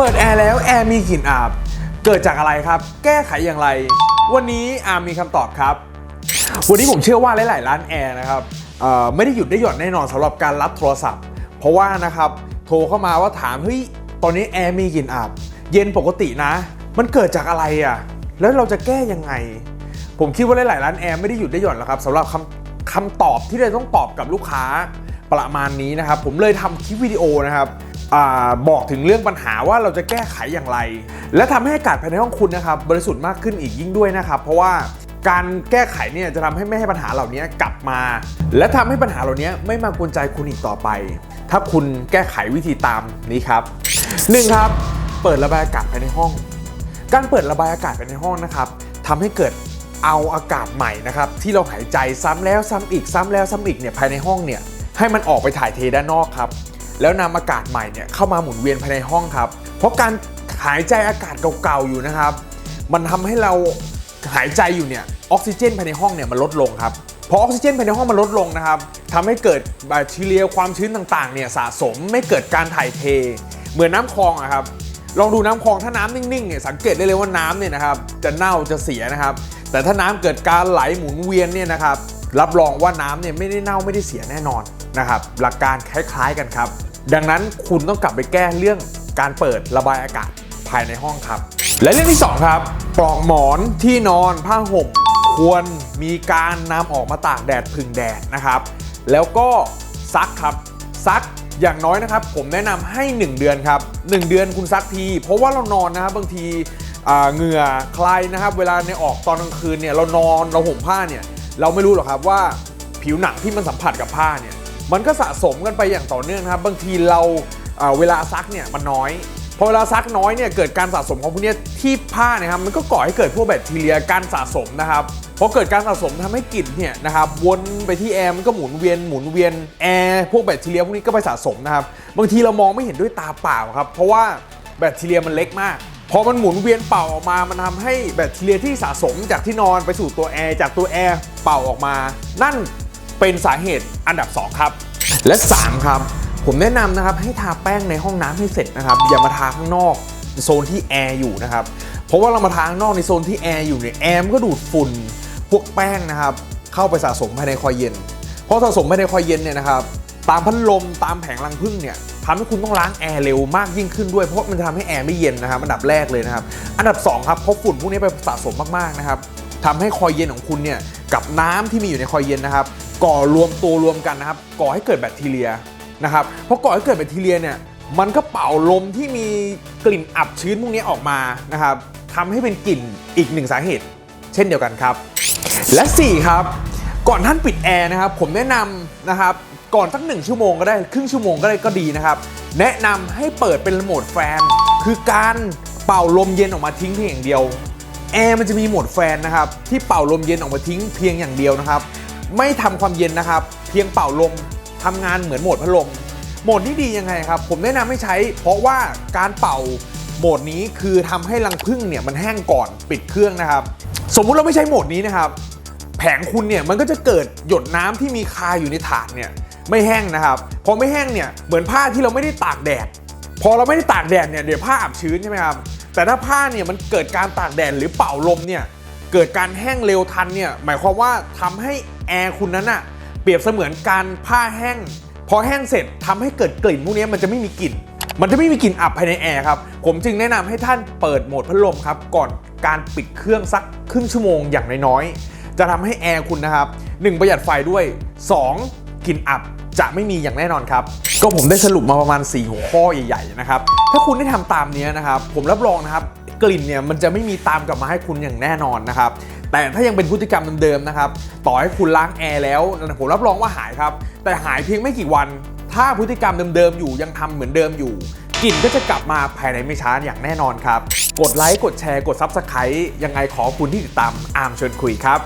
เปิดแอร์แล้วแอร์มีกลิ่นอับเกิดจากอะไรครับ แก้ไขอย่างไร วันนี้อาร์มีคำตอบครับ วันนี้ผมเชื่อว่าหลาย ๆ ร้านแอร์นะครับไม่ได้หยุดได้หย่อนแน่นอนสำหรับการรับโทรศัพท์ เพราะว่านะครับโทรเข้ามาว่าถามเฮ้ยตอนนี้แอร์มีกลิ่นอับเย็นปกตินะ มันเกิดจากอะไรอะแล้วเราจะแก้ยังไง ผมคิดว่าหลาย ๆ ร้านแอร์ไม่ได้หยุดได้หย่อนแล้วครับสำหรับคำคำตอบที่เราต้องตอบกับลูกค้าประมาณนี้นะครับ ผมเลยทำคลิปวิดีโอนะครับ บอกถึงเรื่องปัญหาว่าเราจะแก้ไขอย่างไร และทำให้อากาศภายในห้องคุณนะครับบริสุทธิ์มากขึ้นอีกยิ่งด้วยนะครับ เพราะว่าการแก้ไขเนี่ยจะทำให้ไม่ให้ปัญหาเหล่านี้กลับมา และทำให้ปัญหาเหล่านี้ไม่มากวนใจคุณอีกต่อไป ถ้าคุณแก้ไขวิธีตามนี้ครับหนึ่งครับ เปิดระบายอากาศภายในห้อง การเปิดระบายอากาศภายในห้องนะครับทำให้เกิดเอาอากาศใหม่นะครับที่เราหายใจซ้ำแล้วซ้ำอีกซ้ำแล้วซ้ำอีกเนี่ยภายในห้องเนี่ยให้มันออกไปถ่ายเทด้านนอกครับ แล้วนำอากาศใหม่เนี่ยเข้ามาหมุนเวียนภายในห้องครับ เพราะการหายใจอากาศเก่าๆอยู่นะครับ มันทำให้เราหายใจอยู่เนี่ยออกซิเจนภายในห้องเนี่ยมันลดลงครับพอออกซิเจนภายในห้องมันลดลงนะครับทำให้เกิดแบคทีเรียความชื้นต่างๆเนี่ยสะสมไม่เกิดการถ่ายเท เหมือนน้ำคลองอะครับลองดูน้ำคลองถ้าน้ำนิ่งๆเนี่ยสังเกตได้เลยว่าน้ำเนี่ยนะครับจะเน่าจะเสียนะครับ แต่ถ้าน้ำเกิดการไหลหมุนเวียนเนี่ยนะครับรับรองว่าน้ำเนี่ยไม่ได้เน่าไม่ได้เสียแน่นอนนะครับหลักการคล้ายๆกันครับ ดังนั้นคุณต้องกลับไปแก้เรื่องการเปิดระบายอากาศภายในห้องครับ และเรื่องที่สองครับปลอกหมอนที่นอนผ้าห่มควรมีการนำออกมาตากแดดพึ่งแดดนะครับ แล้วก็ซักครับซักอย่างน้อยนะครับ ผมแนะนำให้ 1 เดือนครับ 1 เดือนคุณซักที เพราะว่าเรานอนนะครับบางทีอ่าเหงื่อใครนะครับ เวลาในออกตอนกลางคืนเนี่ยเรานอนเราห่มผ้าเนี่ยเราไม่รู้หรอกครับว่าผิวหนังที่มันสัมผัสกับผ้าเนี่ย มันก็สะสมกันไปอย่างต่อเนื่องนะครับ บางทีเราเวลาซักเนี่ยมันน้อยพอเวลาซักน้อยเนี่ยเกิดการสะสมของพวกนี้ที่ผ้านะครับมันก็ก่อให้เกิดพวกแบคทีเรียการสะสมนะครับพอเกิดการสะสมทำให้กลิ่นเนี่ยนะครับวนไปที่แอร์มันก็หมุนเวียนหมุนเวียนแอร์พวกแบคทีเรียพวกนี้ก็ไปสะสมนะครับบางทีเรามองไม่เห็นด้วยตาเปล่าครับเพราะว่าแบคทีเรียมันเล็กมากพอมันหมุนเวียนเป่าออกมา มันทำให้แบคทีเรียที่สะสมจากที่นอนไปสู่ตัวแอร์จากตัวแอร์เป่าออกมา นั่น เป็นสาเหตุอันดับสองครับ และสามครับ ผมแนะนำนะครับให้ทาแป้งในห้องน้ำให้เสร็จนะครับ อย่ามาทาข้างนอกโซนที่แอร์อยู่นะครับ เพราะว่าเรามาทาข้างนอกในโซนที่แอร์อยู่เนี่ยแอร์มันก็ดูดฝุ่นพวกแป้งนะครับ เข้าไปสะสมภายในคอยเย็นเพอสะสมภายในคอยเย็นเนี่ยนะครับตามพัดลมตามแผงรังผึ้งเนี่ยทำให้คุณต้องล้างแอร์เร็วมากยิ่งขึ้นด้วยเพราะมันจะทำให้แอร์ไม่เย็นนะครับอันดับแรกเลยนะครับ อันดับสองครับเพราะฝุ่นพวกนี้ไปสะสมมากๆนะครับทำให้คอยเย็นของคุณเนี่ย กับน้ำที่มีอยู่ในคอยเย็นนะครับ ก่อรวมตัวรวมกันนะครับ ก่อให้เกิดแบคทีเรียนะครับเพราะก่อให้เกิดแบคทีเรียเนี่ยมันก็เป่าลมที่มีกลิ่นอับชื้นพวกนี้ออกมานะครับทำให้เป็นกลิ่นอีกหนึ่งสาเหตุ เช่นเดียวกันครับ และ 4 ครับ ก่อนท่านปิดแอร์นะครับ ผมแนะนำนะครับก่อนสักหนึ่งชั่วโมงก็ได้ครึ่งชั่วโมงก็ได้ก็ดีนะครับ แนะนำให้เปิดเป็นโหมดแฟน คือการเป่าลมเย็นออกมาทิ้งเพียงอย่างเดียว แอร์มันจะมีโหมดแฟนนะครับที่เป่าลมเย็นออกมาทิ้งเพียงอย่างเดียวนะครับ ไม่ทำความเย็นนะครับ เพียงเป่าลมทำงานเหมือนโหมดพัดลมโหมดที่ดียังไงครับ ผมแนะนำให้ใช้ เพราะว่าการเป่าโหมดนี้คือทำให้รังผึ้งเนี่ยมันแห้งก่อนปิดเครื่องนะครับ สมมุติเราไม่ใช้โหมดนี้นะครับแผงคุณเนี่ยมันก็จะเกิดหยดน้ำที่มีคาอยู่ในถาดเนี่ยไม่แห้งนะครับ พอไม่แห้งเนี่ยเหมือนผ้าที่เราไม่ได้ตากแดด พอเราไม่ได้ตากแดดเนี่ยเดี๋ยวผ้าอับชื้นใช่ไหมครับแต่ถ้าผ้าเนี่ยมันเกิดการตากแดดหรือเป่าลมเนี่ยเกิดการแห้งเร็วทันเนี่ยหมายความว่าทำให้แอร์คุณนั้นอะเปรียบเสมือนการผ้าแห้ง พอแห้งเสร็จทำให้เกิดกลิ่นพวกนี้มันจะไม่มีกลิ่น มันจะไม่มีกลิ่นอับภายในแอร์ครับผมจึงแนะนำให้ท่านเปิดโหมดพัดลมครับก่อนการปิดเครื่องสักครึ่งชั่วโมงอย่างน้อยๆจะทำให้แอร์คุณนะครับ 1 ประหยัดไฟด้วย 2กลิ่นอับ จะไม่มีอย่างแน่นอนครับ ก็ผมได้สรุปมาประมาณ 4 หัวข้อใหญ่ๆนะครับถ้าคุณได้ทำตามนี้นะครับผมรับรองนะครับกลิ่นเนี่ยมันจะไม่มีตามกลับมาให้คุณอย่างแน่นอนนะครับแต่ถ้ายังเป็นพฤติกรรมเดิมๆนะครับต่อให้คุณล้างแอร์แล้วผมรับรองว่าหายครับ แต่หายเพียงไม่กี่วัน ถ้าพฤติกรรมเดิมๆอยู่ยังทำเหมือนเดิมอยู่กลิ่นก็จะกลับมาภายในไม่ช้าอย่างแน่นอนครับ กดไลค์กดแชร์กด Subscribe ยังไงขอคุณที่ติดตามอาร์มชวนคุยครับ